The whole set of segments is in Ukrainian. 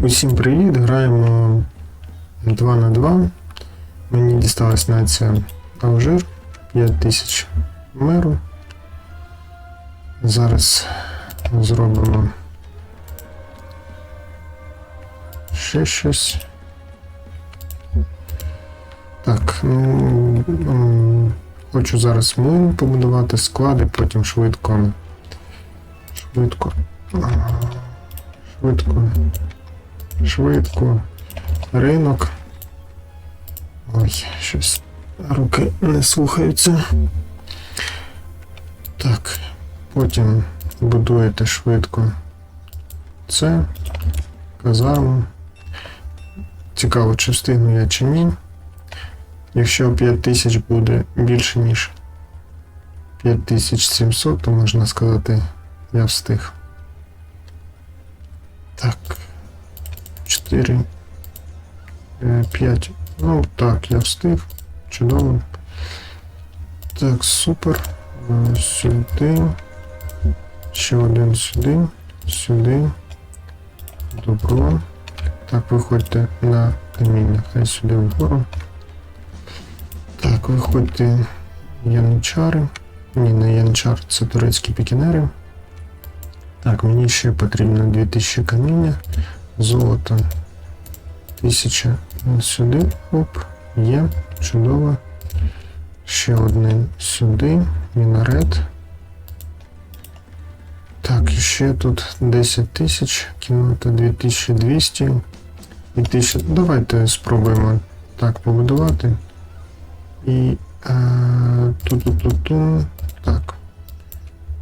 Усім привіт! Граємо 2 на 2. Мені дісталась нація Алжир 5000 миру. Зараз зробимо ще щось. Так, ну хочу зараз млин побудувати склади, потім швидко. Швидко. Швидко. Швидко. Ринок. Ой, щось. Руки не слухаються. Так. Потім будуєте швидко це. Казарму. Цікаво, чи встигну я чи ні. Якщо 5000 буде більше, ніж 5700, то можна сказати, я встиг. Так. 4. 5. Ну, так, я встиг. Чудово. Так, супер. Е, Сюди. Ще один сюди. Сюди. Добро. Так, виходьте на каміння. Хай сюди вгору. Так, виходьте янчари. Ні, не янчар, це турецькі пікінери. Так, мені ще потрібно 2000 каміння. Золото. 1000 сюди. Оп, є. Чудово. Ще один сюди. Мінарет. Так, і ще тут 10 тисяч. Кімната 2200. І 1000. Давайте спробуємо так побудувати. І е, ту-ту-ту-ту. Так.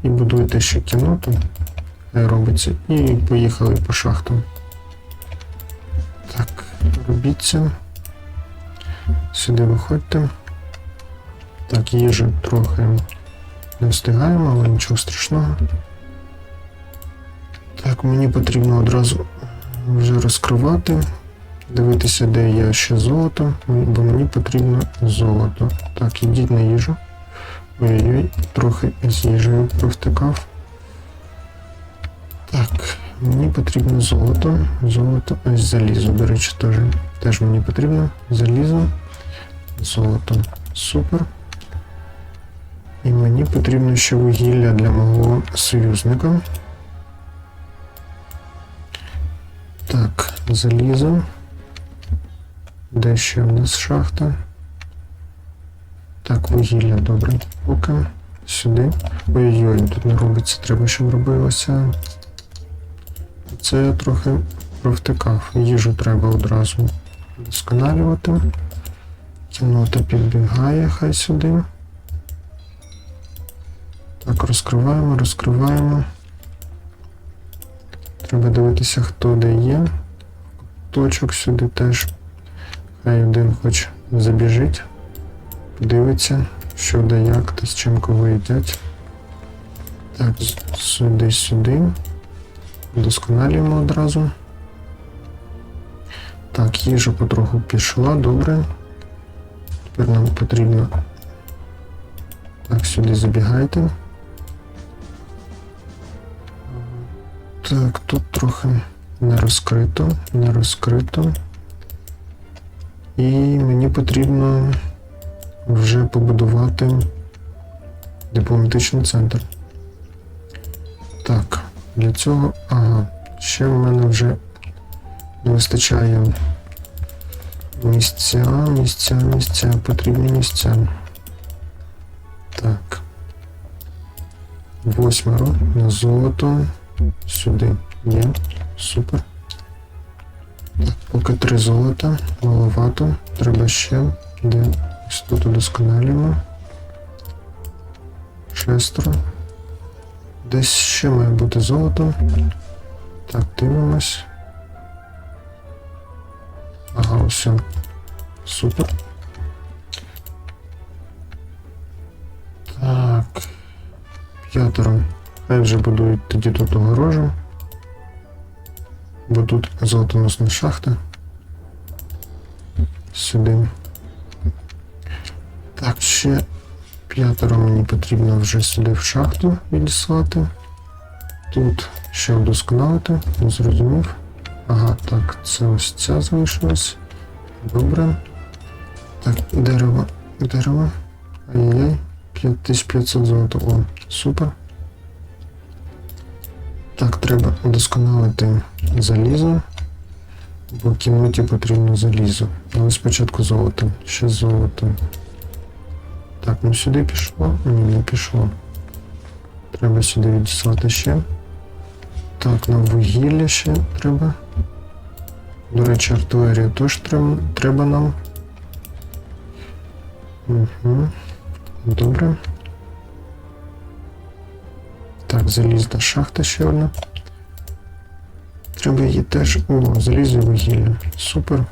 І будуйте ще кімнату. Робиться. І поїхали по шахтам. Так, робіть це. Сюди виходьте. Так, їжу трохи не встигаємо, але нічого страшного. Так, мені потрібно одразу вже розкривати. Дивитися, де є ще золото, бо мені потрібно золото. Так, ідіть на їжу. Ой-ой, трохи з їжею провтикав. Так, мені потрібно золото. Золото, ось залізо, до речі, теж. Теж мені потрібно залізо. Золото. Супер. І мені потрібно ще вугілля для мого союзника. Так, залізо. Де ще в нас шахта? Так, вугілля, добре. Поки. Сюди. Ой-ой, тут не робиться, треба, щоб робилося. Це я трохи провтикав. Їжу треба одразу вдосконалювати. Кімната підбігає, хай сюди. Так, розкриваємо, розкриваємо. Треба дивитися, хто де є. Точок сюди теж. Хай один хоч забіжить, подивиться, що де як та з чим кого їдять. Так, сюди, сюди. Вдосконалюємо одразу. Так, їжа потроху пішла, добре. Тепер нам потрібно. Так, сюди забігайте. Так, тут трохи не розкрито, не розкрито. І мені потрібно вже побудувати дипломатичний центр. Так, для цього, ага, ще в мене вже не вистачає місця, місця, місця, потрібні місця. Так. Восьмеро на золото. Сюди є. Супер. Так, поки три золота, маловато. Треба ще. Де ось тут удосконалюємо. Шестеро. Десь ще має бути золото. Так, дивимось. Ага, все. Супер. Так. П'ятеро. Хай вже будують тоді тут огорожу. Бо тут золотоносна шахта. Сюди. Так, ще п'ятеро мені потрібно вже сюди в шахту відіслати. Тут ще вдосконалити, не зрозумів. Ага, Так, це ось ця залишилась. Добре. Так, дерево, дерево. Ай-яй. 5500 золота. О, супер. Так, треба удосконалити залізо. Бо кімнаті потрібно залізо. Але спочатку золото. Ще золото. Так, ну сюди пішло? Ні, не пішло. Треба сюди відіслати ще. Так, нам вугілля ще треба. До речі, артилерію теж треба, нам. Угу. Добре. Так, залізна шахта ще одна. Треба її теж. О, залізо вугілля. Супер.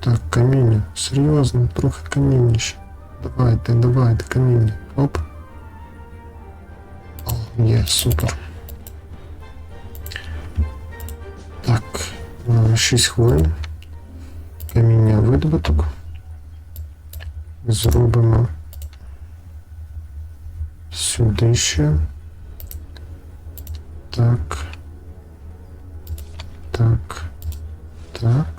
Так, каміння. Серйозно, трохи каміння ще. Давайте, давайте, каміння. Оп. О, є, супер. Так, 6 хвилин. Каміння видобуток. Зробимо сюди ще. Так. Так. Так.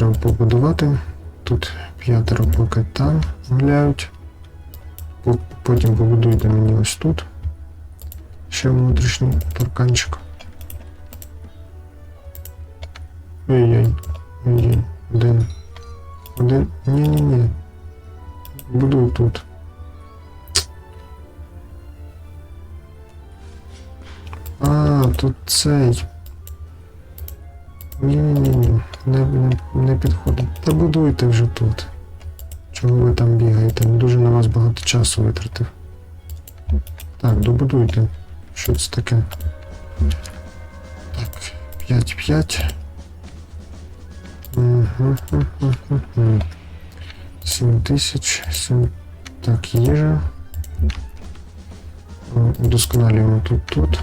Треба побудувати. Тут п'ятеро поки там гуляють. Потім побудуйте мені ось тут. Ще внутрішній парканчик. Ой-ой. Ой-ой. Один. Один. Ні-ні-ні. Будуй тут. А, тут цей. Ні-ні-ні. Не, не, не підходить. Та вже тут. Чого ви там бігаєте? Дуже на вас багато часу витратив. Так, добудуйте. Що це таке? Так, 5-5. Угу. 7 тисяч. 7. Так, їжа. Удосконалюємо тут тут.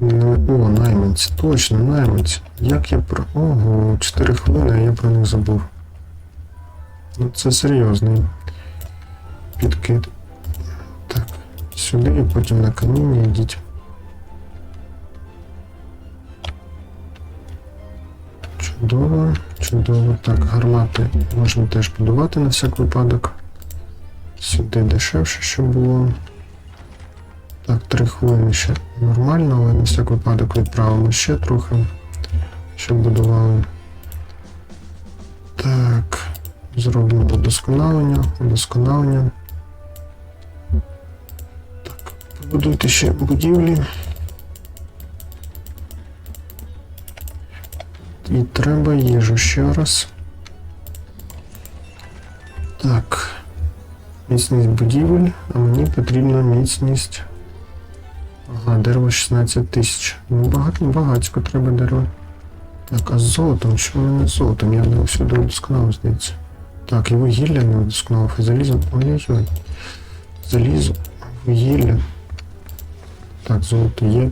О, найманці, точно, найманці. Як я про. Ого, 4 хвилини, а я про них забув. Ну, це серйозний підкид. Так, сюди і потім на каміння йдіть. Чудово, чудово. Так, гармати можна теж будувати на всяк випадок. Сюди дешевше, щоб було. Так, три хвилини ще нормально, але на всяк випадок відправимо ще трохи, щоб будували. Так, зробимо удосконалення, удосконалення. Так, побудуйте ще будівлі. І треба їжу ще раз. Так. Міцність будівель, а мені потрібна міцність. Ага, дерево 16 тисяч. Ну, багато, багатько треба дерева. Так, а з золотом? Що мене з золотом? Я не всюди удосконалив, здається. Так, і вугілля не удосконалив, і залізо. Ой-ой-ой. Залізо, вугілля. Так, золото є.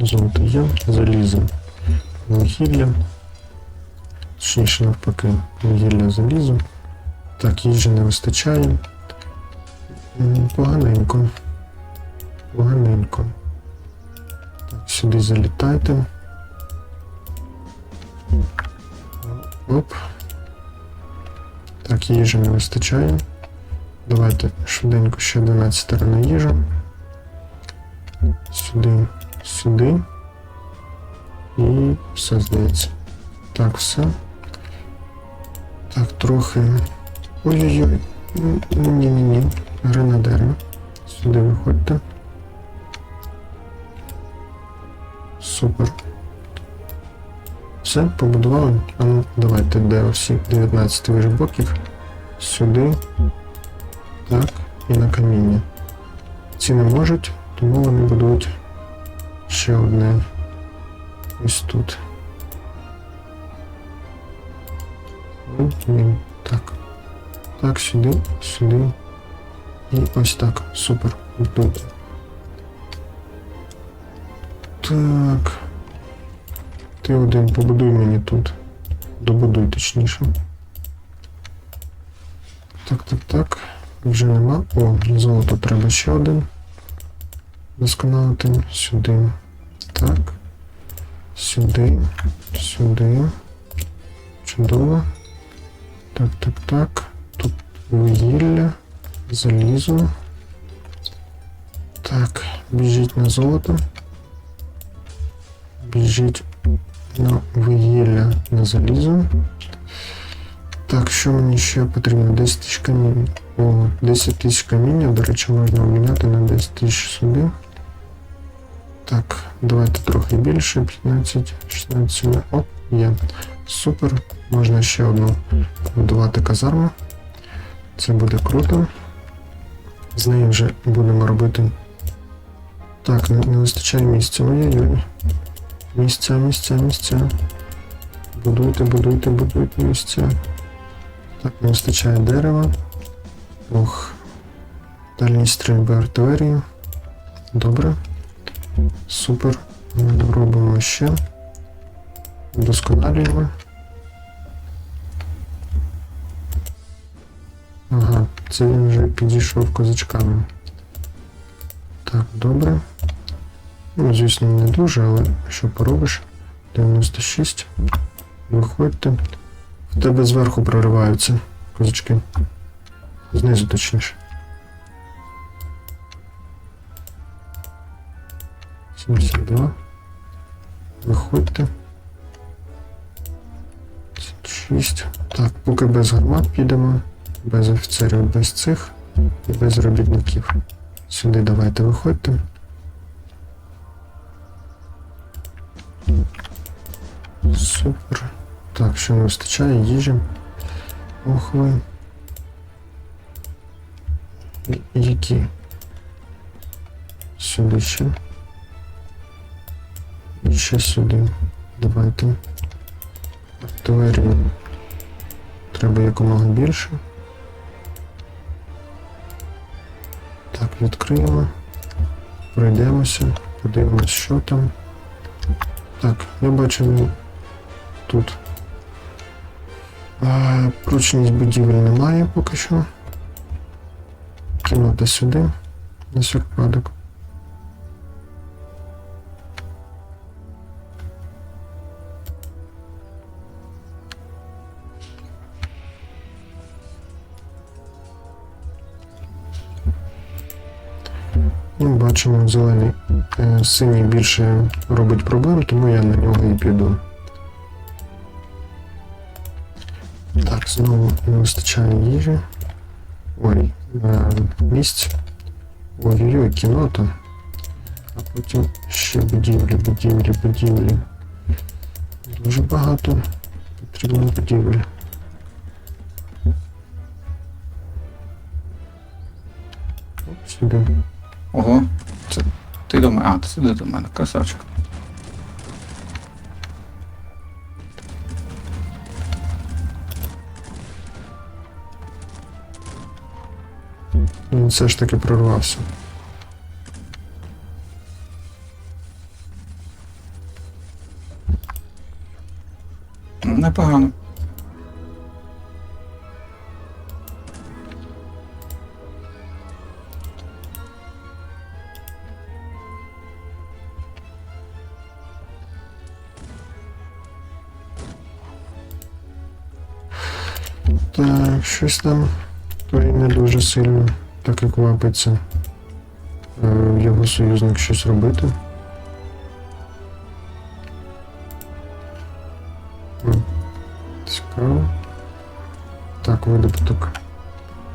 Золото є, залізо. Вугілля. Точніше навпаки, вугілля залізо. Так, їжі не вистачає. Поганенько. Поганенько. Так, сюди залітайте. Оп. Так, їжі не вистачає. Давайте швиденько ще 11 на їжу. Сюди, сюди. І все здається. Так, все. Так, трохи. Ой-ой-ой. Ні-ні-ні. Гренадери. Сюди виходьте. Супер. Все, побудували. А ну, давайте, де всі 19 вижих боків. Сюди. Так, і на каміння. Ці не можуть, тому вони будують ще одне. Ось тут. Ну, так. Так, сюди, сюди. І ось так. Супер. Тут. Так. Ти один побудуй мені тут. Добудуй точніше. Так, так, так. Вже нема. О, золото треба ще один. Досконалити сюди. Так. Сюди. Сюди. Чудово. Так, так, так. Тут вугілля. Залізо. Так, біжіть на золото. Біжіть на вугілля на залізо. Так, що мені ще потрібно? 10 тисяч камінь. О, 10 тисяч каміння, до речі, можна обміняти на 10 тисяч сюди. Так, давайте трохи більше. 15, 16 сюди. Оп, є. Супер. Можна ще одну будувати казарму. Це буде круто. З нею вже будемо робити. Так, не, не вистачає місця. Ой-ой-ой. Місця, місця, місця. Будуйте, будуйте, будуйте місця. Так, не вистачає дерева. Ох. Дальні стрільби артилерії. Добре. Супер. Ми робимо ще. Вдосконалюємо. Ага, це він вже підійшов козачками. Так, добре. Ну, звісно, не дуже, але що поробиш? 96. Виходьте. В тебе зверху прориваються козачки. Знизу точніше. 72. Виходьте. 6. Так, поки без гармат підемо, без офіцерів, без цих і без робітників. Сюди давайте виходьте. Супер. Так, що не вистачає їжі. Ох ви. Які? Сюди ще. І ще сюди. Давайте. Артилерію. Треба якомога більше. Так, відкриємо. Пройдемося, подивимось, що там. Так, я бачу тут. Прочність будівель немає поки що. Кімната сюди. На всяк випадок. Ну, бачимо, зелений синій більше робить проблем, тому я на нього і піду. Знову не вистачає їжі. Ой, е, місць. Ой-ой-ой, кінота. А потім ще будівлі, будівлі, будівлі. Дуже багато потрібно будівель. Оп, Сюди. Ого, це ти до мене. А, ти сюди до мене, красавчик. Він все ж таки прорвався. Ну, Непогано. Так, щось там не дуже сильно, так як вапиться е, його союзник щось робити. М, Цікаво. Так, видобуток.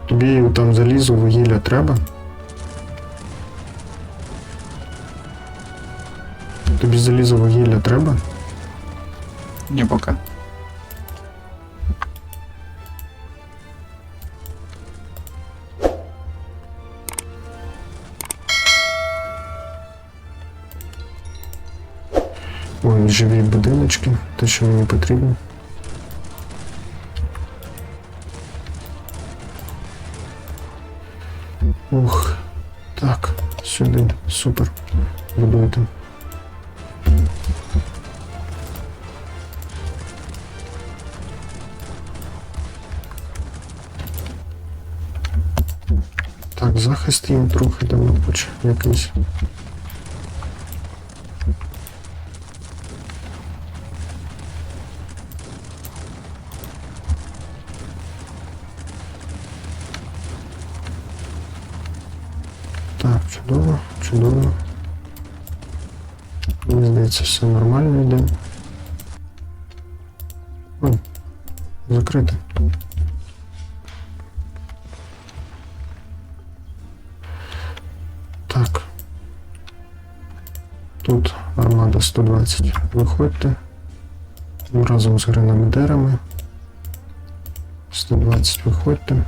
Тобі там залізо, вугілля треба? Тобі залізо вугілля треба? Ні, поки. живі будиночки, те, що мені потрібно. Ух, так, сюди, супер, будуйте. Так, захист їм трохи давно хоч якийсь. Так, чудово, чудово. Мені здається, все нормально йде. Ой, закрите. Так. Тут армада 120. Виходьте. Разом з гренадерами. 120 виходьте.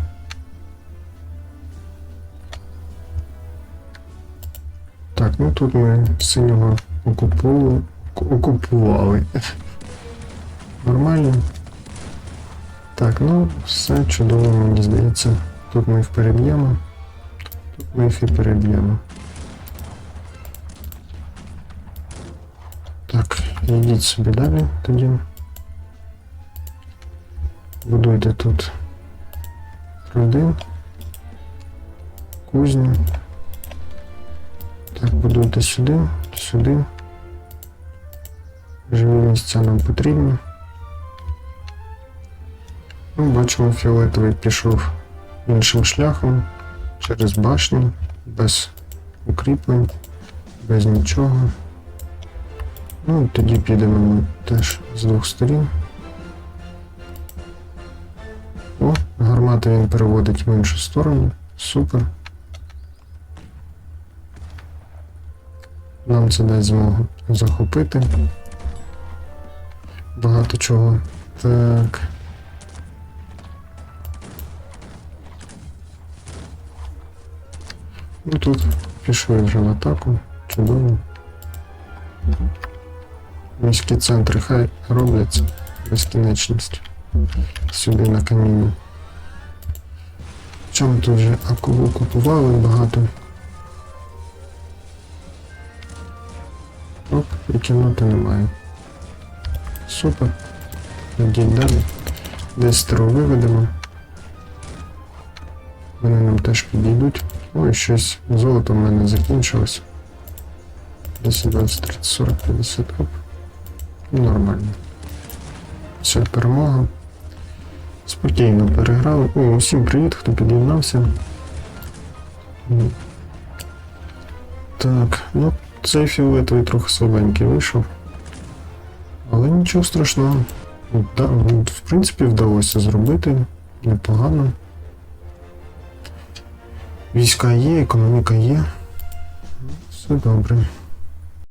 Ну тут ми синього окуповували. окупували. Нормально. Так, ну все чудово, мені здається. Тут ми їх переб'ємо. Тут ми їх і переб'ємо. Так, йдіть собі далі тоді. Будуйте тут родин, кузню. Так, будуйте сюди, сюди. Живі місця нам потрібні. Ну, бачимо, фіолетовий пішов іншим шляхом через башню, без укріплень, без нічого. Ну, тоді підемо ми теж з двох сторін. О, гармати він переводить в іншу сторону. Супер. Нам це дасть змогу захопити. Багато чого. Так. Ну тут пішли вже в атаку. Чудово. Міські центри хай робляться безкінечність. Сюди на камінні. Чому тут вже аку купували багато. Кімнати немає. Супер. Йдіть далі. Десь стеру виведемо. Вони нам теж підійдуть. Ой, щось золото в мене закінчилось. 10, 20, 30, 40, 50. Оп. Нормально. Все, перемога. Спокійно переграли. О, усім привіт, хто під'єднався. Так, ну, цей фіолетовий трохи слабенький вийшов. Але нічого страшного. Да, в принципі, вдалося зробити непогано. Війська є, економіка є. Все добре.